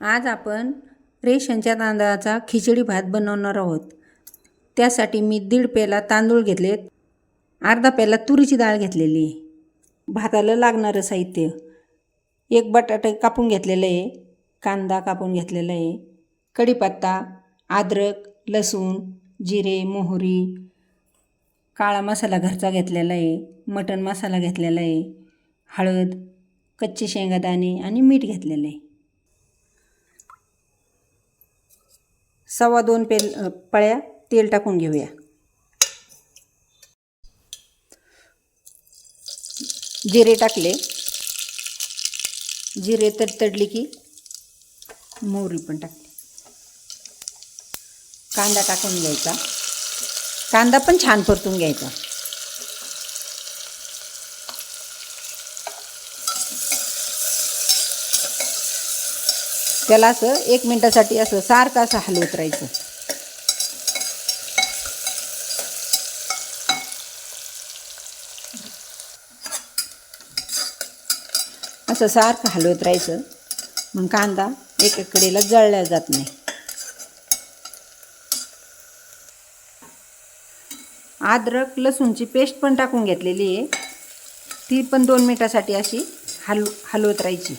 आज आपण रेशनच्या तांदळाचा खिचडी भात बनवणार आहोत. त्यासाठी मी दीड पेला तांदूळ घेतलेत अर्धा पेला तुरीची डाळ घेतलेली. आहे भाताला लागणारं साहित्य. एक बटाटे कापून घेतलेलं आहे कांदा कापून घेतलेला आहे कढीपत्ता अद्रक लसूण जिरे मोहरी काळा मसाला घरचा घेतलेला आहे मटण मसाला घेतलेला आहे हळद कच्चे शेंगादाणे आणि मीठ घेतलेलं आहे. सव्वा दोन पेल पळ्या तेल टाकून घेऊया. जिरे टाकले. जिरे तडतडली की मोहरी पण टाकली कांदा टाकून घ्यायचा. कांदा पण छान परतून घ्यायचा. त्याला असं एक मिनटासाठी असं सारखं असं हलवत राहायचं असं सारखं हलवत राहायचं मग कांदा एक कडेला जळला जात नाही. अद्रक लसूणची पेस्ट पण टाकून घेतलेली आहे. ती पण दोन मिनिटासाठी अशी हलव हलवत राहायची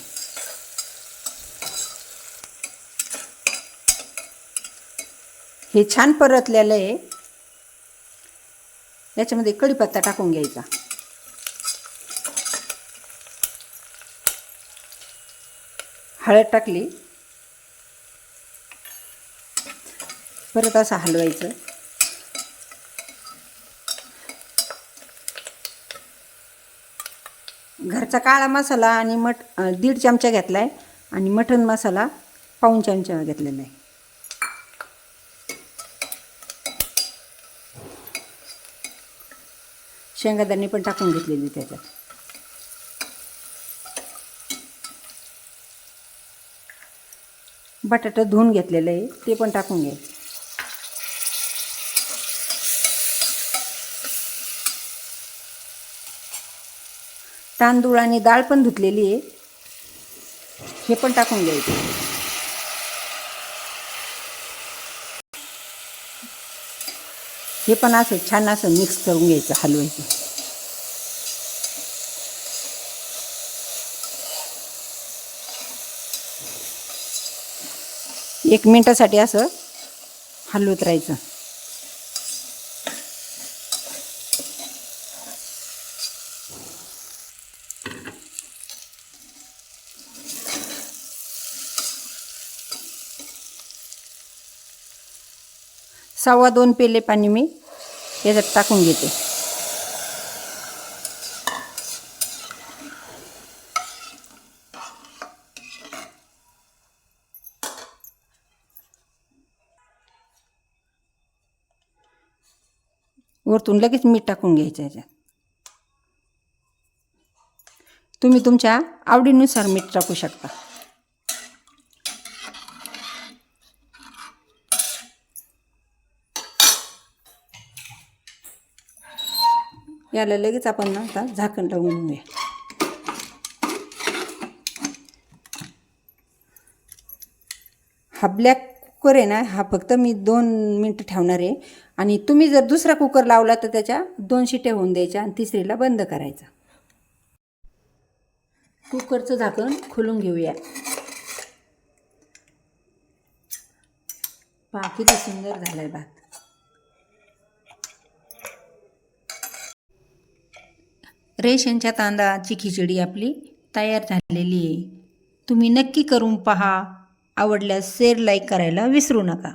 हे छान परतलेलं आहे. याच्यामध्ये कढीपत्ता टाकून घ्यायचा. हळद टाकली. परत असं हलवायचं. घरचा काळा मसाला आणि मट दीड चमचा घेतला आहे आणि मटण मसाला पाऊण चमचा घेतलेला आहे. शेंगादाणे पण टाकून घेतलेली त्याच्यात. बटाटा धुवून घेतलेलं आहे ते पण टाकून घ्यायचं तांदूळ आणि डाळ पण धुतलेली आहे हे पण टाकून घ्यायचं. हे पण असं छान असं मिक्स करून घ्यायचं हलवायचं. एक मिनटासाठी असं हलवत राहायचं. सव्वा दोन पेले पाणी मी याच्यात टाकून घेते. वरतून लगेच मीठ टाकून घ्यायचं याच्यात. तुम्ही तुमच्या आवडीनुसार मीठ टाकू शकता. याला लगेच आपण ना आता झाकण लावून घेऊया. हा ब्लॅक कुकर आहे ना हा फक्त मी दोन मिनटं ठेवणार आहे. आणि तुम्ही जर दुसरा कुकर लावला तर त्याच्या दोन शिट्या होऊन द्यायच्या आणि तिसरीला बंद करायचा. कुकरचं झाकण खोलून घेऊया. पहा किती सुंदर आहे भात रेशनच्या तांदळाची खिचडी आपली तयार झालेली आहे. तुम्ही नक्की करून पहा. आवडल्यास शेअर लाईक करायला विसरू नका.